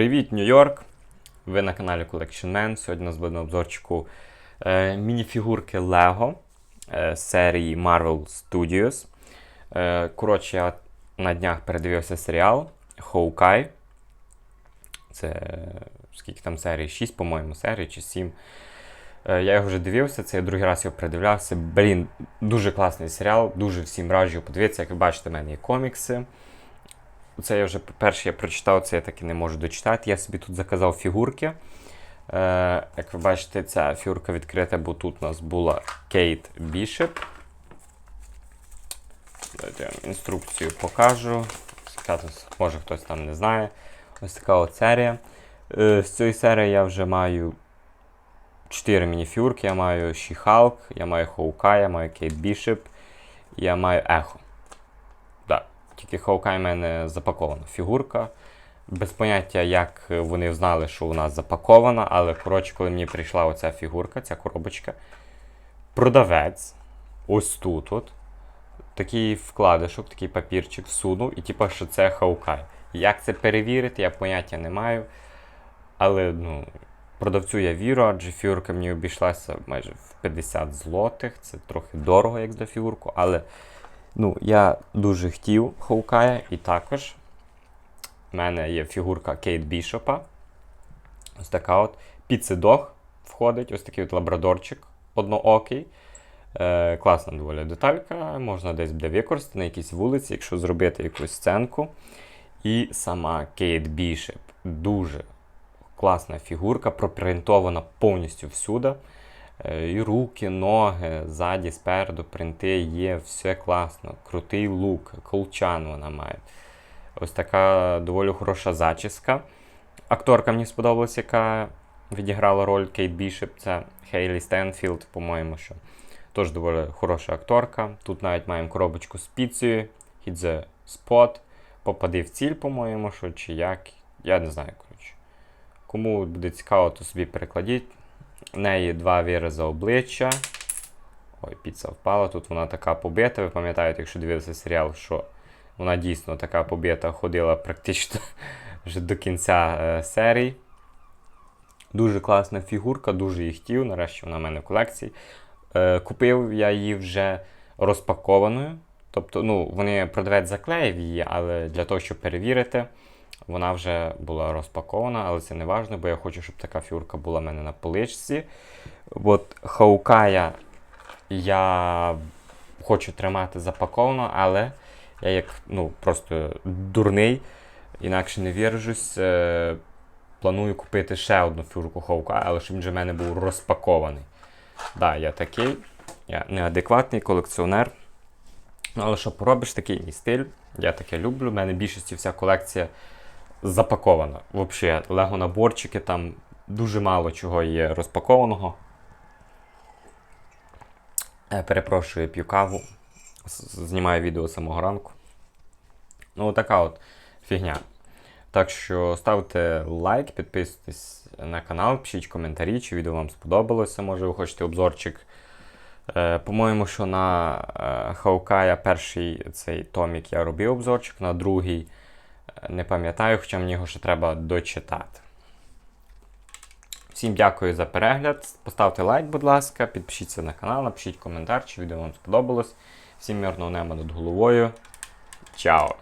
Привіт, Нью-Йорк! Ви на каналі Collection Man. Сьогодні у нас буде на обзорчику е, мініфігурки Lego е, серії Marvel Studios. Е, коротше, я на днях передивився серіал Hawkeye. Це е, скільки там серій? 6, по-моєму, серій чи 7. Е, я його вже дивився, це я другий раз його передивлявся. Блін, дуже класний серіал, дуже всім раджу подивитися. Як ви бачите, в мене є комікси. Це я вже перше я прочитав, це я таки не можу дочитати. Я собі тут заказав фігурки. Е, Як ви бачите, ця фігурка відкрита, бо тут у нас була Кейт Бішеп. Давайте я вам інструкцію покажу. Може хтось там не знає. Ось така от серія. Е, З цієї серії я вже маю 4 мініфігурки. Я маю She-Hulk, я маю Хоукай, я маю Кейт Бішеп, я маю Ехо. Тільки Хоукай в мене запакована фігурка. Без поняття, як вони знали, що нас запакована, але коротше, коли мені прийшла оця фігурка, ця коробочка, продавець ось тут от, такий вкладишок, такий папірчик всунув, і типу, що це Хаукай. Як це перевірити, я поняття не маю. Але ну, продавцю я вірю, адже фігурка мені обійшлася майже в 50 злотих. Це трохи дорого, як за фігурку, але ну, я дуже хотів Хоукая, і також в мене є фігурка Кейт Бішопа. Ось така от. Піцидох входить, ось такий от лабрадорчик одноокий. Е, класна доволі деталька, можна десь буде використати на якійсь вулиці, якщо зробити якусь сценку. І сама Кейт Бішеп. Дуже класна фігурка, пропринтована повністю всюди. Е, І руки, ноги, ззаді, спереду, принти є, все класно. Крутий лук, колчан вона має. Ось така доволі хороша зачіска. Акторка мені сподобалась, яка відіграла роль Кейт Бішеп. Це Хейлі Стенфілд, по-моєму, що теж доволі хороша акторка. Тут навіть маємо коробочку з піцею, Hit the Spot. Попади в ціль, по-моєму, що чи як. Я не знаю, коротше. Кому буде цікаво, то собі перекладіть. В неї два вирази обличчя. Ой, піца впала. Тут вона така побита. Ви пам'ятаєте, якщо дивилися серіал, що вона дійсно така побита ходила практично вже до кінця е, серії. Дуже класна фігурка, дуже її хотів. Нарешті вона в мене в колекції. Е, купив я її вже розпакованою. Тобто, ну, вони продавець заклеїв її, але для того, щоб перевірити, вона вже була розпакована, але це не важливо, бо я хочу, щоб така фігурка була в мене на поличці. От Хаукая я хочу тримати запаковано, але я як ну, просто дурний, інакше не віржусь. Е, планую купити ще одну фігурку Хаукая, але щоб він вже в мене був розпакований. Так, да, я такий, я неадекватний колекціонер. Ну, але що поробиш, такий мій стиль. Я таке люблю. У мене більшості вся колекція запакована. Взагалі, лего-наборчики, там дуже мало чого є розпакованого. Я перепрошую, п'ю каву. Знімаю відео самого ранку. Ну, така от фігня. Так що ставте лайк, підписуйтесь на канал, пишіть коментарі, чи відео вам сподобалося. Може, ви хочете обзорчик. Е, По-моєму, що на е, Хаукая перший цей томік я робив обзорчик, на другий е, не пам'ятаю, хоча мені його ще треба дочитати. Всім дякую за перегляд. Поставте лайк, будь ласка, підпишіться на канал, напишіть коментар, чи відео вам сподобалось. Всім мирного неба над головою. Чао!